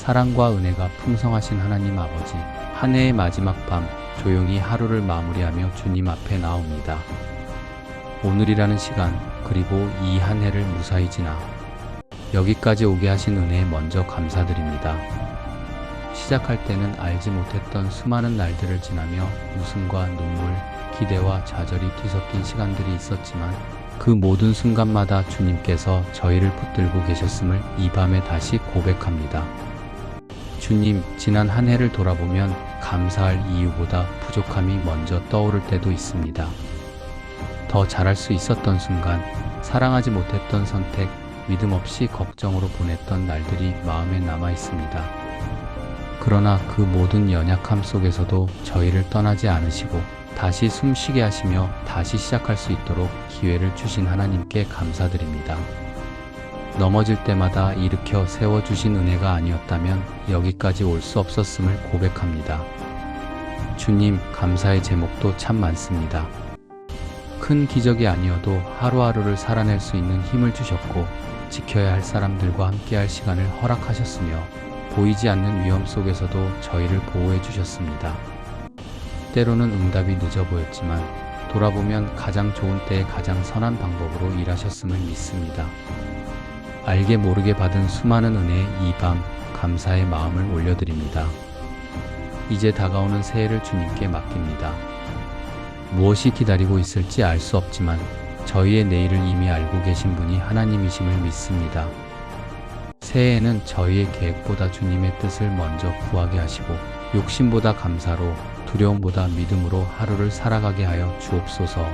사랑과 은혜가 풍성하신 하나님 아버지, 한 해의 마지막 밤 조용히 하루를 마무리하며 주님 앞에 나옵니다. 오늘이라는 시간, 그리고 이 한 해를 무사히 지나 여기까지 오게 하신 은혜에 먼저 감사드립니다. 시작할 때는 알지 못했던 수많은 날들을 지나며 웃음과 눈물, 기대와 좌절이 뒤섞인 시간들이 있었지만 그 모든 순간마다 주님께서 저희를 붙들고 계셨음을 이 밤에 다시 고백합니다. 주님, 지난 한 해를 돌아보면 감사할 이유보다 부족함이 먼저 떠오를 때도 있습니다. 더 잘할 수 있었던 순간, 사랑하지 못했던 선택, 믿음 없이 걱정으로 보냈던 날들이 마음에 남아 있습니다. 그러나 그 모든 연약함 속에서도 저희를 떠나지 않으시고 다시 숨쉬게 하시며 다시 시작할 수 있도록 기회를 주신 하나님께 감사드립니다. 넘어질 때마다 일으켜 세워주신 은혜가 아니었다면 여기까지 올 수 없었음을 고백합니다. 주님, 감사의 제목도 참 많습니다. 큰 기적이 아니어도 하루하루를 살아낼 수 있는 힘을 주셨고, 지켜야 할 사람들과 함께할 시간을 허락하셨으며, 보이지 않는 위험 속에서도 저희를 보호해 주셨습니다. 때로는 응답이 늦어 보였지만, 돌아보면 가장 좋은 때에 가장 선한 방법으로 일하셨음을 믿습니다. 알게 모르게 받은 수많은 은혜에 이 밤 감사의 마음을 올려드립니다. 이제 다가오는 새해를 주님께 맡깁니다. 무엇이 기다리고 있을지 알 수 없지만 저희의 내일을 이미 알고 계신 분이 하나님이심을 믿습니다. 새해에는 저희의 계획보다 주님의 뜻을 먼저 구하게 하시고 욕심보다 감사로 두려움보다 믿음으로 하루를 살아가게 하여 주옵소서.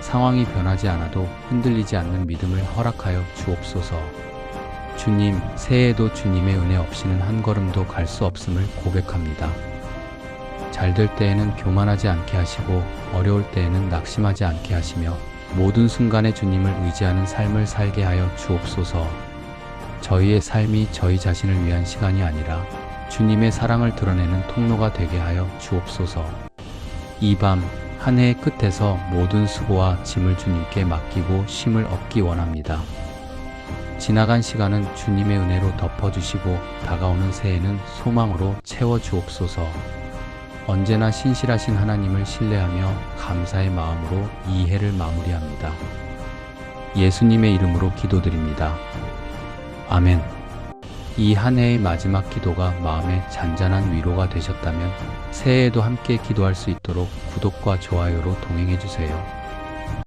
상황이 변하지 않아도 흔들리지 않는 믿음을 허락하여 주옵소서. 주님, 새해에도 주님의 은혜 없이는 한 걸음도 갈 수 없음을 고백합니다. 잘 될 때에는 교만하지 않게 하시고 어려울 때에는 낙심하지 않게 하시며 모든 순간에 주님을 의지하는 삶을 살게 하여 주옵소서. 저희의 삶이 저희 자신을 위한 시간이 아니라 주님의 사랑을 드러내는 통로가 되게 하여 주옵소서. 이밤 한 해의 끝에서 모든 수고와 짐을 주님께 맡기고 쉼을 얻기 원합니다. 지나간 시간은 주님의 은혜로 덮어주시고 다가오는 새해는 소망으로 채워주옵소서. 언제나 신실하신 하나님을 신뢰하며 감사의 마음으로 이 해를 마무리합니다. 예수님의 이름으로 기도드립니다. 아멘. 이 한 해의 마지막 기도가 마음에 잔잔한 위로가 되셨다면 새해에도 함께 기도할 수 있도록 구독과 좋아요로 동행해 주세요.